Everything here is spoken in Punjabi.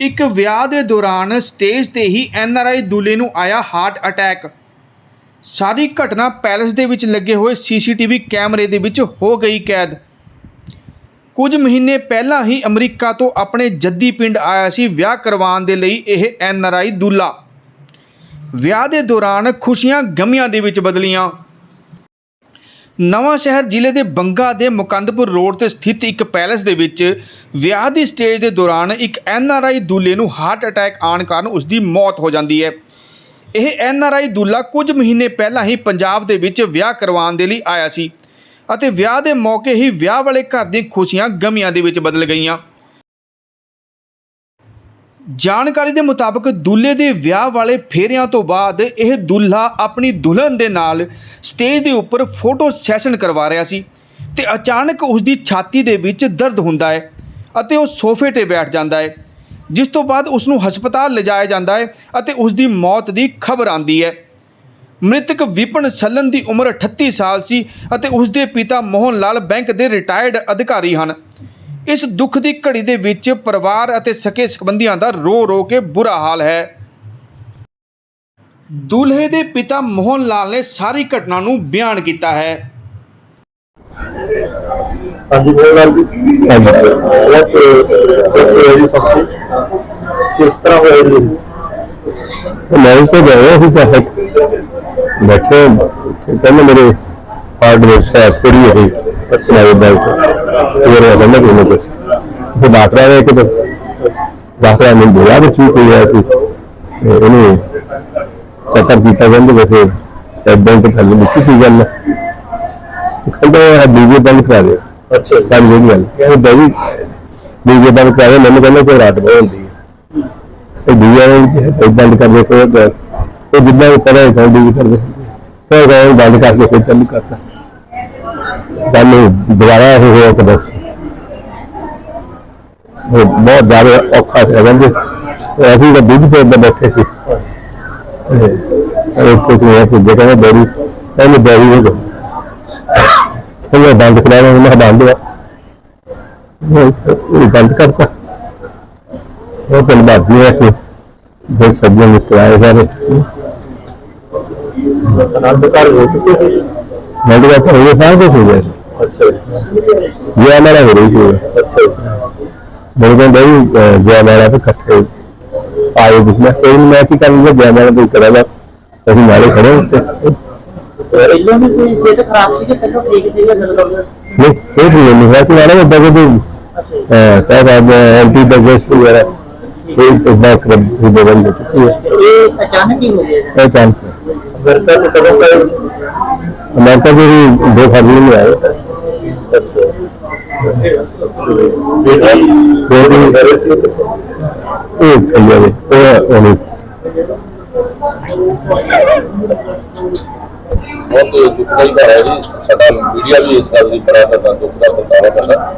ਇੱਕ ਵਿਆਹ ਦੇ ਦੌਰਾਨ ਸਟੇਜ ਤੇ ਹੀ ਐੱਨ ਆਰ ਆਈ ਦੁੱਲੇ ਨੂੰ ਆਇਆ ਹਾਰਟ ਅਟੈਕ। ਸਾਰੀ ਘਟਨਾ ਪੈਲਸ ਦੇ ਵਿੱਚ ਲੱਗੇ ਹੋਏ ਸੀਸੀਟੀਵੀ ਕੈਮਰੇ ਦੇ ਵਿੱਚ ਹੋ ਗਈ ਕੈਦ। ਕੁਝ ਮਹੀਨੇ ਪਹਿਲਾਂ ਹੀ ਅਮਰੀਕਾ ਤੋਂ ਆਪਣੇ ਜੱਦੀ ਪਿੰਡ ਆਇਆ ਸੀ ਵਿਆਹ ਕਰਵਾਉਣ ਦੇ ਲਈ ਇਹ ਐੱਨ ਆਰ ਆਈ ਦੁੱਲਾ। ਵਿਆਹ ਦੇ ਦੌਰਾਨ ਖੁਸ਼ੀਆਂ ਗਮੀਆਂ ਦੇ ਵਿੱਚ ਬਦਲੀਆਂ। ਨਵਾਂ ਸ਼ਹਿਰ ਜ਼ਿਲ੍ਹੇ ਦੇ ਬੰਗਾ ਦੇ ਮੁਕੰਦਪੁਰ ਰੋਡ ਤੇ ਸਥਿਤ ਇੱਕ ਪੈਲੇਸ ਦੇ ਵਿੱਚ ਵਿਆਹ ਦੀ ਸਟੇਜ ਦੇ ਦੌਰਾਨ ਇੱਕ ਐਨਆਰਆਈ ਦੁੱਲੇ ਨੂੰ ਹਾਰਟ ਅਟੈਕ ਆਉਣ ਕਾਰਨ ਉਸ ਦੀ ਮੌਤ ਹੋ ਜਾਂਦੀ ਹੈ। ਇਹ ਐਨਆਰਆਈ ਦੁੱਲਾ ਕੁਝ ਮਹੀਨੇ ਪਹਿਲਾਂ ਹੀ ਪੰਜਾਬ ਦੇ ਵਿੱਚ ਵਿਆਹ ਕਰਵਾਉਣ ਦੇ ਲਈ ਆਇਆ ਸੀ ਅਤੇ ਵਿਆਹ ਦੇ ਮੌਕੇ ਹੀ ਵਿਆਹ ਵਾਲੇ ਘਰ ਦੀਆਂ ਖੁਸ਼ੀਆਂ ਗਮੀਆਂ ਦੇ ਵਿੱਚ ਬਦਲ ਗਈਆਂ। ਜਾਣਕਾਰੀ ਦੇ ਮੁਤਾਬਕ ਦੁੱਲੇ ਦੇ ਵਿਆਹ ਵਾਲੇ ਫੇਰਿਆਂ ਤੋਂ ਬਾਅਦ ਇਹ ਦੁੱਲਾ ਆਪਣੀ ਦੁਲਹਨ ਦੇ ਨਾਲ ਸਟੇਜ ਦੇ ਉੱਪਰ ਫੋਟੋ ਸੈਸ਼ਨ ਕਰਵਾ ਰਿਹਾ ਸੀ ਤੇ ਅਚਾਨਕ ਉਸ ਦੀ ਛਾਤੀ ਦੇ ਵਿੱਚ ਦਰਦ ਹੁੰਦਾ ਹੈ ਅਤੇ ਉਹ ਸੋਫੇ ਤੇ ਬੈਠ ਜਾਂਦਾ ਹੈ, ਜਿਸ ਤੋਂ ਬਾਅਦ ਉਸ ਨੂੰ ਹਸਪਤਾਲ ਲਿਜਾਇਆ ਜਾਂਦਾ ਹੈ ਅਤੇ ਉਸ ਦੀ ਮੌਤ ਦੀ ਖਬਰ ਆਂਦੀ ਹੈ। ਮ੍ਰਿਤਕ ਵਿਪਨ ਸੱਲਨ ਦੀ ਉਮਰ 38 ਸਾਲ ਸੀ ਅਤੇ ਉਸ ਦੇ ਪਿਤਾ ਮੋਹਨ ਲਾਲ ਬੈਂਕ ਦੇ ਰਿਟਾਇਰਡ ਅਧਿਕਾਰੀ ਹਨ। ਇਸ ਦੁੱਖ ਦੀ ਘੜੀ ਦੇ ਵਿੱਚ ਪਰਿਵਾਰ ਅਤੇ ਸਕੇ ਸੰਬੰਧੀਆਂ ਦਾ ਰੋ ਰੋ ਕੇ ਬੁਰਾ ਹਾਲ ਹੈ। ਦੁਲਹੇ ਦੇ ਪਿਤਾ ਮੋਹਨ ਲਾਲ ਨੇ ਸਾਰੀ ਘਟਨਾ ਨੂੰ ਬਿਆਨ ਕੀਤਾ ਹੈ। ਹਾਂਜੀ ਬੋਲ ਜੀ ਹਾਂਜੀ। ਬਹੁਤ ਬਹੁਤ ਜੀ ਸਭ ਕੁਝ ਕਿਸ ਤਰ੍ਹਾਂ ਹੋਇਆ ਜੀ। ਮੈਂ ਸੇ ਗਏ ਸੀ ਤਾਂ ਬੈਠੇ। ਤੇ ਕਹਿੰਦੇ ਮੇਰੇ ਹਾਰਟ ਵਿੱਚ ਸ਼ਾਇਦ ਥੋੜੀ ਹੋਈ ਅੱਛਾ ਮੇਰੇ ਬੈਠ ਮੇਰੇ ਅੰਦਰ ਕੋਈ ਨਹੀਂ ਤੇ ਡਾਕਟਰ ਆਏ ਕਿ ਡਾਕਟਰ ਨੇ ਬੋਲਿਆ ਕਿ ਠੀਕ ਹੋ ਗਿਆ ਕਿ ਇਹਨੇ ਚੱਕਰ ਕੀਤਾ ਕਹਿੰਦੇ ਵੈਸੇ ਇਦਾਂ ਤਾਂ ਪਹਿਲੇ ਦਿੱਤੀ ਸੀ ਗੱਲ ਕਹਿੰਦੇ ਡੀਜੇ ਬੰਦ ਕਰਾ ਦੇ ਅੱਛਾ ਗੱਲ ਇਹ ਗੱਲ ਇਹ ਬੜੀ ਡੀਜੇ ਬੰਦ ਕਰਾ ਦੇ ਮੈਨੂੰ ਕਹਿੰਦਾ ਕੋਈ ਰਾਤ ਬਹੁਤ ਹੁੰਦੀ ਹੈ ਇਹ ਡੀਜੇ ਇਹ ਬੰਦ ਕਰ ਦੇ ਕੋਈ ਉਹ ਜਿੱਦਾਂ ਵੀ ਕਰੇ ਤਾਂ ਡੀਜੇ ਕਰ ਦੇ ਫਿਰ ਉਹ ਬੰਦ ਕਰਕੇ ਫਿਰ ਚਾਲੂ ਕਰਤਾ ਗੱਲ ਦੁਬਾਰਾ ਇਹ ਹੋਇਆ ਤਾਂ ਬਸ ਉਹ ਬਹੁਤ ਜ਼ਿਆਦਾ ਔਖਾ ਸੀ ਕਹਿੰਦੇ ਅਸੀਂ ਤਾਂ ਦੁੱਧ ਤੇ ਅੰਦਰ ਬੈਠੇ ਸੀ ਤੇ ਉਹ ਕੁਝ ਨਹੀਂ ਕਿ ਦੇਖਿਆ ਬੜੀ ਇਹਨੇ ਬੜੀ ਹੋ ਗਈ ਕਹਿੰਦੇ ਬੰਦ ਕਰਾ ਦੇ ਮੈਂ ਬੰਦ ਹੋਇਆ ਉਹ ਉਹ ਬੰਦ ਕਰਤਾ ਉਹ ਪਿੰਡ ਬਾਦੀ ਹੈ ਕਿ ਦੇਖ ਸੱਜਣ ਮਿੱਤਰ ਆਏ ਸਾਰੇ ਆਨੰਦ ਘਰ ਹੋ ਚੁੱਕੇ ਸੀ ਤਾਂ ਸਾਹ ਕੁਝ ਹੋ ਗਿਆ ਸੀ। ਅੱਛਾ ਜੀ। ਜੇ ਹਮਾਰਾ ਹੋ ਰਹੀ ਸੀ। ਅੱਛਾ ਜੀ। ਮੇਰੇ ਕੋਲ ਬਈ ਜੇ ਹਮਾਰਾ ਤਾਂ ਇਕੱਠੇ ਆਏ ਬਿਸਮਾ ਕੋਈ ਨੀ, ਮੈਂ ਕੀ ਕਰਾਂਗਾ ਜੇ ਹਮਾਰਾ ਕੋਈ ਕਰਾਂਗਾ। ਅਸੀਂ ਨਾਲੇ ਖੜੇ ਉੱਤੇ ਪਹਿਲਾਂ ਵੀ ਕੋਈ ਸਿਹਤ ਖਰਾਬ ਸੀ ਕਿ ਪਹਿਲਾਂ ਠੀਕ ਸੀ ਜਾਂ ਨਹੀਂ ਸੇਠ ਨਹੀਂ ਹੈ ਕਿ ਨਾਲੇ ਵੱਡਾ ਕੋਈ ਅੱਛਾ ਸਾਹਿਬ ਆਜ ਐਂਟੀ ਡਾਈਜੈਸਟ ਵਗੈਰਾ ਕੋਈ ਇਦਾਂ ਕਰ ਦੀ ਬਦਲ ਦਿੱਤੀ ਹੈ ਇਹ ਅਚਾਨਕ ਹੀ ਹੋ ਗਿਆ ਇਹ ਚਾਂਸ ਅਮਰੀਕਾ ਤੋਂ ਕਦੋਂ ਗਏ ਅਮਰੀਕਾ ਦੇ ਵੀ ਦੋ ਫਰਵਰੀ ਨੂੰ ਆਏ ਅੱਛਾ। ਬੇਟਾ ਬੇਟੀ ਘਰੇ ਸੀ। ਉਹ ਚੱਲਿਆ ਵੇ ਉਹ ਉਹਨੇ ਬਹੁਤ ਦੁੱਖਦਾਈ ਘਰ ਹੈ ਜੀ। ਸਾਡਾ ਮੀਡੀਆ ਵੀ ਇਸ ਗੱਲ ਦੀ ਬੜਾ ਜ਼ਿਆਦਾ ਦੁੱਖ ਦਾ ਪ੍ਰਗਟਾਵਾ ਕਰਦਾ।